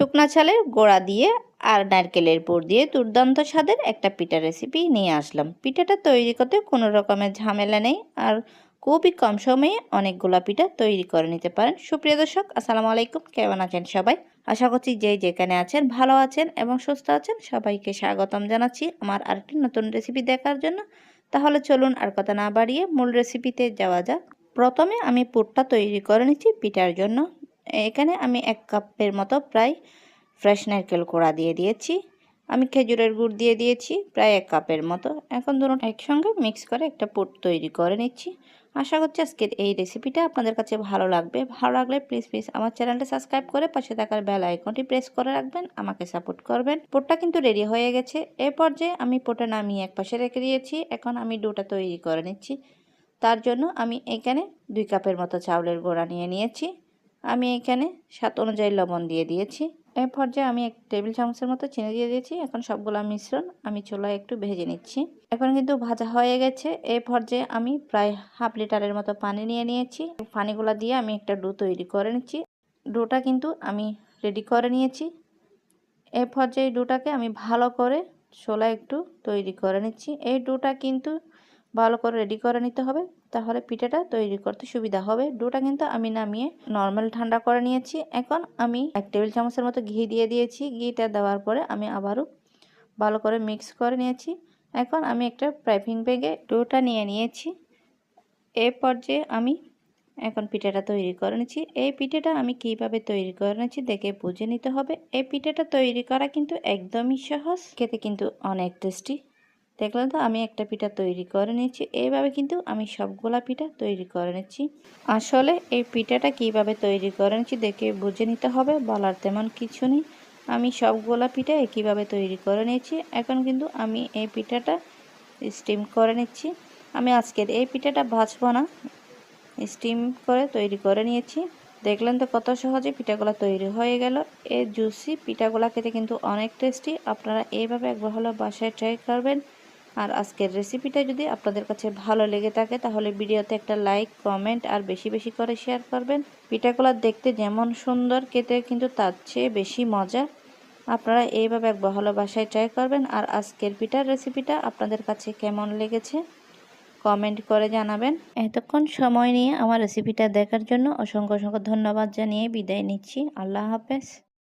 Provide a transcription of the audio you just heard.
শুকনা চালের গোড়া দিয়ে আর নারকেলের পুর দিয়ে দুর্দান্ত স্বাদের একটা পিঠা রেসিপি নিয়ে আসলাম। পিঠাটা তৈরি করতে কোনো রকমের ঝামেলা নেই আর খুবই কম সময়ে অনেকগুলা পিঠা তৈরি করে নিতে পারেন। সুপ্রিয় দর্শক, আসসালামু আলাইকুম। কেমন আছেন সবাই? আশা করছি যে যেখানে আছেন ভালো আছেন এবং সুস্থ আছেন। সবাইকে স্বাগতম জানাচ্ছি আমার আরেকটি নতুন রেসিপি দেখার জন্য। তাহলে চলুন আর কথা না বাড়িয়ে মূল রেসিপিতে যাওয়া যাক। প্রথমে আমি পুরটা তৈরি করে নিচ্ছি পিঠার জন্য। এখানে আমি এক কাপের মতো প্রায় ফ্রেশ নারকেল কোড়া দিয়ে দিয়েছি। আমি খেজুরের গুড় দিয়ে দিয়েছি, প্রায় এক কাপের মতো। এখন ধরুন একসঙ্গে মিক্স করে একটা পুট তৈরি করে নিচ্ছি। আশা করছি আজকের এই রেসিপিটা আপনাদের কাছে ভালো লাগবে। ভালো লাগলে প্লিজ প্লিজ আমার চ্যানেলটা সাবস্ক্রাইব করে পাশে থাকার বেল আইকনটি প্রেস করে রাখবেন, আমাকে সাপোর্ট করবেন। পোটটা কিন্তু রেডি হয়ে গেছে। এ পর্যায়ে আমি পোটা নামিয়ে এক পাশে রেখে দিয়েছি। এখন আমি ডোটা তৈরি করে নিচ্ছি। তার জন্য আমি এখানে দুই কাপের মতো চাউলের গোড়া নিয়ে নিয়েছি। আমি এখানে স্বাদ অনুযায়ী লবণ দিয়ে দিয়েছি। এ পর্যায়ে আমি এক টেবিল চামচের মতো চিনি দিয়ে দিয়েছি। এখন সবগুলো মিশ্রণ আমি চুলায় একটু ভেজে নিচ্ছি। এখন কিন্তু ভাজা হয়ে গেছে। এ পর্যায়ে আমি প্রায় হাফ লিটারের মতো পানি নিয়ে নিয়েছি। পানিগুলো দিয়ে আমি একটা ডো তৈরি করে নিচ্ছি। ডোটা কিন্তু আমি রেডি করে নিয়েছি। এ পর্যায়ে ডোটাকে আমি ভালো করে ছোলা একটু তৈরি করে নিচ্ছি। এই ডোটা কিন্তু ভালো করে রেডি করে নিতে হবে, তাহলে পিঠাটা তৈরি করতে সুবিধা হবে। ডোটা কিন্তু আমি নামিয়ে নর্মাল ঠান্ডা করে নিয়েছি। এখন আমি এক টেবিল চামচের মতো ঘি দিয়ে দিয়েছি। ঘিটা দেওয়ার পরে আমি আবারও ভালো করে মিক্স করে নিয়েছি। এখন আমি একটা প্রাইফিং ব্যাগে ডোটা নিয়ে নিয়েছি। এ পর্যায়ে আমি এখন পিঠাটা তৈরি করে নিচ্ছি। এই পিঠাটা আমি কীভাবে তৈরি করে নিচ্ছি দেখে বুঝে নিতে হবে। এই পিঠাটা তৈরি করা কিন্তু একদমই সহজ, খেতে কিন্তু অনেক টেস্টি দেখলেন তো, আমি একটা পিঠা তৈরি করে নিচ্ছি এইভাবে কিন্তু আমি সবগুলা পিঠা তৈরি করে নিচ্ছি। আসলে এই পিঠাটা কীভাবে তৈরি করে নিচ্ছি দেখে বুঝে নিতে হবে, বলার তেমন কিছু নেই। আমি সবগুলা পিঠা একইভাবে তৈরি করে নিয়েছি, এখন কিন্তু আমি এই পিঠাটা স্টিম করে নিচ্ছি। আমি আজকের এই পিঠাটা ভাজবো না স্টিম করে তৈরি করে নিয়েছি। দেখলেন তো কত সহজে পিঠাগুলো তৈরি হয়ে গেল। এই জুসি পিঠাগুলা খেতে কিন্তু অনেক টেস্টি আপনারা এইভাবে একবার হলো বাসায় ট্রাই করবেন। আর আজকের রেসিপিটা যদি আপনাদের কাছে ভালো লেগে থাকে, তাহলে ভিডিওতে একটা লাইক কমেন্ট আর বেশি বেশি করে শেয়ার করবেন। পিঠাগুলো দেখতে যেমন সুন্দর, খেতে কিন্তু তার চেয়ে বেশি মজা আপনারা এইভাবে এক ভালো বাসায় ট্রাই করবেন। আর আজকের পিঠার রেসিপিটা আপনাদের কাছে কেমন লেগেছে কমেন্ট করে জানাবেন। এতক্ষণ সময় নিয়ে আমার রেসিপিটা দেখার জন্য অসংখ্য অসংখ্য ধন্যবাদ জানিয়ে বিদায় নিচ্ছি। আল্লাহ হাফেজ।